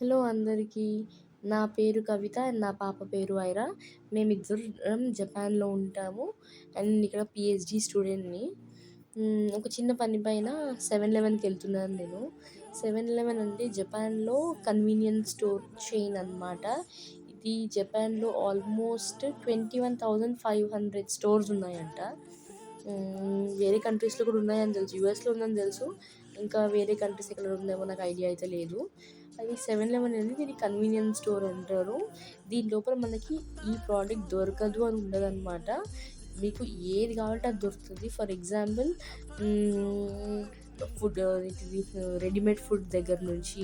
Hello అందరికీ. నా పేరు కవిత అండ్ నా పాప పేరు ఐరా. మేమిద్దరం జపాన్లో ఉంటాము. అండ్ ఇక్కడ పిహెచ్డి స్టూడెంట్ని. ఒక చిన్న పని పైన సెవెన్ లెవెన్కి వెళ్తున్నాను నేను. సెవెన్ లెవెన్ అంటే జపాన్లో కన్వీనియన్స్ స్టోర్ చైన్ అనమాట ఇది జపాన్లో almost twenty one thousand five hundred stores ఉన్నాయంట. వేరే కంట్రీస్లో కూడా ఉన్నాయని తెలుసు. యూఎస్లో ఉందని తెలుసు. ఇంకా వేరే కంట్రీస్ ఎక్కడ ఉందేమో నాకు ఐడియా అయితే లేదు. అది సెవెన్ లెవెన్ అనేది దీని కన్వీనియన్స్ స్టోర్ అంటారు. దీని లోపల మనకి ఈ ప్రోడక్ట్ దొరకదు అని ఉండదన్నమాట. మీకు ఏది కావాలంటే అది దొరుకుతుంది. For example food readymade food దగ్గర నుంచి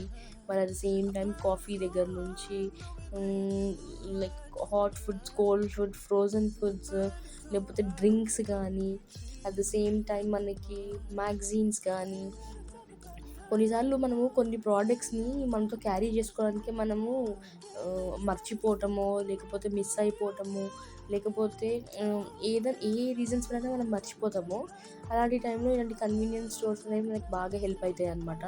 మరి at the same time coffee దగ్గర నుంచి like hot foods cold food frozen foods లేకపోతే డ్రింక్స్ కానీ అట్ ద సేమ్ టైం మనకి మ్యాగజైన్స్ కానీ కొన్నిసార్లు మనము కొన్ని ప్రోడక్ట్స్ని మనతో క్యారీ చేసుకోవడానికి మనము మర్చిపోవటము లేకపోతే మిస్ అయిపోవటము లేకపోతే ఏదైనా ఏ రీజన్స్ వలన మనం మర్చిపోతామో అలాంటి టైంలో ఇలాంటి కన్వీనియన్స్ స్టోర్స్ అనేవి మనకి బాగా హెల్ప్ అవుతాయి అనమాట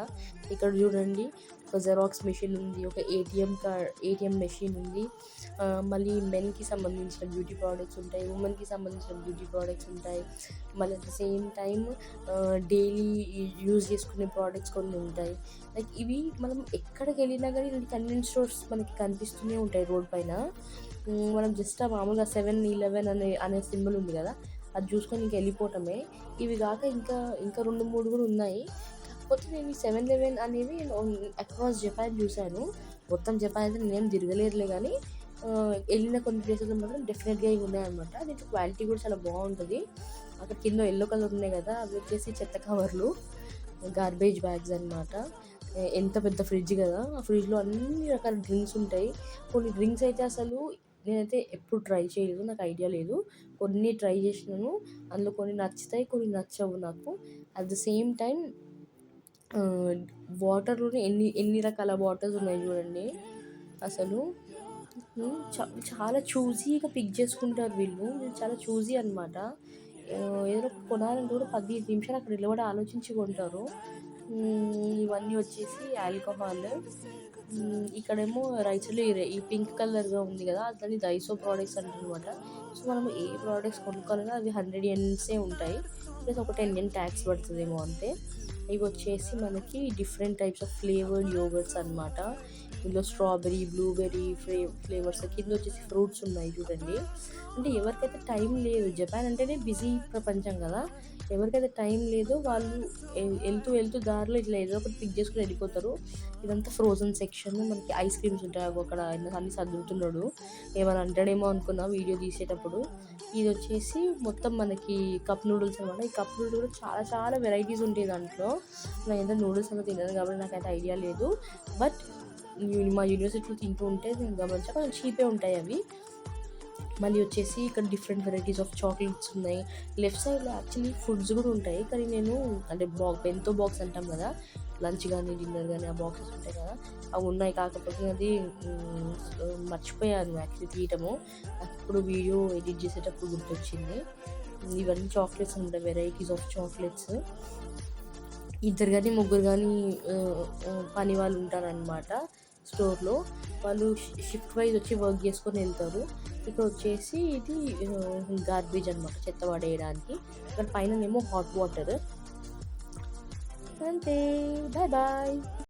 ఇక్కడ చూడండి ఒక జెరాక్స్ మెషిన్ ఉంది ఒక ఏటీఎం కార్డ్ ఏటీఎం మెషిన్ ఉంది. మళ్ళీ మెన్కి సంబంధించిన బ్యూటీ ప్రోడక్ట్స్ ఉంటాయి ఉమెన్కి సంబంధించిన బ్యూటీ ప్రోడక్ట్స్ ఉంటాయి. మళ్ళీ at the same time daily use చేసుకునే ప్రోడక్ట్స్ కొన్ని ఉంటాయి. లైక్ ఇవి మనం ఎక్కడికి వెళ్ళినా కానీ ఇలాంటి కన్వీనియన్స్ స్టోర్స్ మనకి కనిపిస్తూనే ఉంటాయి రోడ్ పైన. మనం జస్ట్ ఆ మామూలుగా సెవెన్ ఇలెవెన్ అనే అనే సింబల్ ఉంది కదా అది చూసుకొని ఇంక వెళ్ళిపోవటమే. ఇవి కాక ఇంకా ఇంకా రెండు మూడు కూడా ఉన్నాయి. కాకపోతే నేను ఈ సెవెన్ లెవెన్ అనేవి అక్రాస్ జపాన్ చూశాను. మొత్తం జపాన్ అయితే నేనేం తిరగలేదులే కానీ వెళ్ళిన కొన్ని ప్లేసెస్లో మాత్రం డెఫినెట్గా ఇవి ఉన్నాయన్నమాట. దీంట్లో క్వాలిటీ కూడా చాలా బాగుంటుంది. అక్కడ కింద ఎల్లో కలర్ ఉన్నాయి కదా అవి వచ్చేసి చెత్త కవర్లు గార్బేజ్ బ్యాగ్స్ అనమాట ఎంత పెద్ద ఫ్రిడ్జ్ కదా ఆ ఫ్రిడ్జ్లో అన్ని రకాల డ్రింక్స్ ఉంటాయి. కొన్ని డ్రింక్స్ అయితే అసలు నేనైతే ఎప్పుడు ట్రై చేయలేదు నాకు ఐడియా లేదు. కొన్ని ట్రై చేసినాను అందులో కొన్ని నచ్చుతాయి కొన్ని నచ్చవు నాకు. అట్ ద సేమ్ టైం వాటర్లోనే ఎన్ని ఎన్ని రకాల వాటర్స్ ఉన్నాయి చూడండి. అసలు చాలా చూజీగా పిక్ చేసుకుంటారు వీళ్ళు. చాలా చూజీ అనమాట ఏదో కొనాలంటే కూడా పదిహేను నిమిషాలు అక్కడ నిలబడి ఆలోచించి కొంటారు. ఇవన్నీ వచ్చేసి ఆల్కహాల్. ఇక్కడేమో రైతులు ఈ పింక్ కలర్గా ఉంది కదా దాన్ని డైసో ప్రోడక్ట్స్ అంటారనమాట సో మనం ఏ ప్రోడక్ట్స్ కొనుక్కోవాలన్నా అవి హండ్రెడ్ ఎన్సే ఉంటాయి. ప్లస్ ఒక టెన్ ఎన్ ట్యాక్స్ పడుతుందేమో అంతే. ఇవి వచ్చేసి మనకి different types of flavoured yogurts అనమాట ఇందులో స్ట్రాబెరీ బ్లూబెర్రీ ఫ్లే ఫ్లేవర్స్ కింద వచ్చేసి ఫ్రూట్స్ ఉన్నాయి చూడండి. అంటే ఎవరికైతే టైం లేదు జపాన్ అంటేనే బిజీ ప్రపంచం కదా. ఎవరికైతే టైం లేదో వాళ్ళు వెళ్తూ వెళ్తూ దారిలో ఇట్లా ఏదో ఒకటి పిక్ చేసుకుని వెళ్ళిపోతారు. ఇదంతా ఫ్రోజన్ సెక్షన్ మనకి ఐస్ క్రీమ్స్ ఉంటాయి అక్కడ అన్ని సర్దుతున్నాడు ఏమైనా అంటాడేమో అనుకున్నా వీడియో తీసేటప్పుడు. ఇది వచ్చేసి మొత్తం మనకి కప్ నూడిల్స్ అనమాట ఈ కప్ నూడిల్స్ కూడా చాలా చాలా వెరైటీస్ ఉంటాయి దాంట్లో. నేను ఏదో నూడిల్స్ అనేది తినదు కాబట్టి నాకైతే ఐడియా లేదు. బట్ మా యూనివర్సిటీలో తింటూ ఉంటే నేను గమనించా కొంచెం చీపే ఉంటాయి అవి. మళ్ళీ వచ్చేసి ఇక్కడ డిఫరెంట్ వెరైటీస్ ఆఫ్ చాక్లెట్స్ ఉన్నాయి. లెఫ్ట్ సైడ్లో యాక్చువల్లీ ఫుడ్స్ కూడా ఉంటాయి. కానీ నేను అంటే బాక్ బెంతో బాక్స్ అంటాం కదా లంచ్ కానీ డిన్నర్ కానీ ఆ బాక్సెస్ ఉంటాయి కదా అవి ఉన్నాయి కాకపోతే అది మర్చిపోయాను యాక్చువల్లీ తీయటము. అప్పుడు వీడియో ఎడిట్ చేసేటప్పుడు గుర్తొచ్చింది. ఇవన్నీ చాక్లెట్స్ ఉంటాయి వెరైటీస్ ఆఫ్ చాక్లెట్స్ ఇద్దరు కానీ ముగ్గురు కానీ పని వాళ్ళు ఉంటారనమాట స్టోర్లో. వాళ్ళు షిఫ్ట్ వైజ్ వచ్చి వర్క్ చేసుకొని వెళ్తారు. ఇక్కడ వచ్చేసి ఇది గార్బేజ్ అనమాట చెత్త పడేయడానికి. ఇక్కడ పైన ఏమో hot water Sunday. Bye bye.